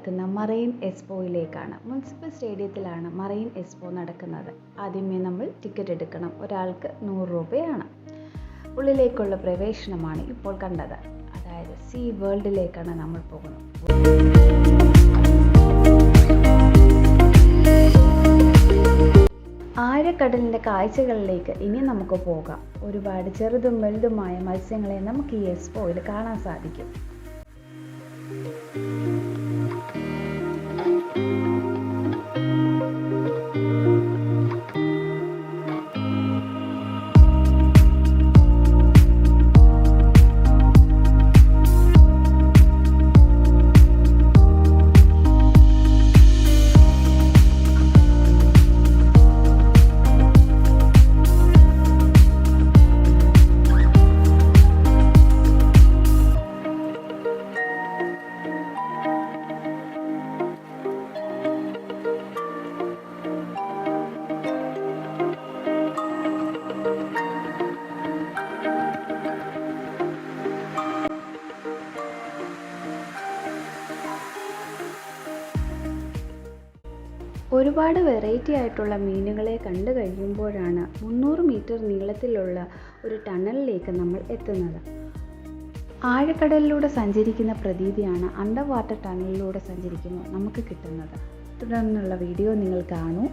നടക്കുന്ന മറൈൻ എക്സ്പോയിലേക്കാണ്. മുനിസിപ്പൽ സ്റ്റേഡിയത്തിലാണ് മറൈൻ എക്സ്പോ നടക്കുന്നത്. ആദ്യമേ നമ്മൾ ടിക്കറ്റ് എടുക്കണം. ഒരാൾക്ക് നൂറ് രൂപയാണ്. ഉള്ളിലേക്കുള്ള പ്രവേശനമാണ് ഇപ്പോൾ കണ്ടത്. അതായത് സീ വേൾഡിലേക്കാണ് നമ്മൾ പോകുന്നത്. ആഴക്കടലിന്റെ കാഴ്ചകളിലേക്ക് ഇനി നമുക്ക് പോകാം. ഒരുപാട് ചെറുതും വലുതുമായ മത്സ്യങ്ങളെ നമുക്ക് ഈ എക്സ്പോയിൽ കാണാൻ സാധിക്കും. ഒരുപാട് വെറൈറ്റി ആയിട്ടുള്ള മീനുകളെ കണ്ടു കഴിയുമ്പോഴാണ് മുന്നൂറ് മീറ്റർ നീളത്തിലുള്ള ഒരു ടണലിലേക്ക് നമ്മൾ എത്തുന്നത്. ആഴക്കടലിലൂടെ സഞ്ചരിക്കുന്ന പ്രതീതിയാണ് അണ്ടർ വാട്ടർ ടണലിലൂടെ സഞ്ചരിക്കുമ്പോൾ നമുക്ക് കിട്ടുന്നത്. തുടർന്നുള്ള വീഡിയോ നിങ്ങൾ കാണൂ.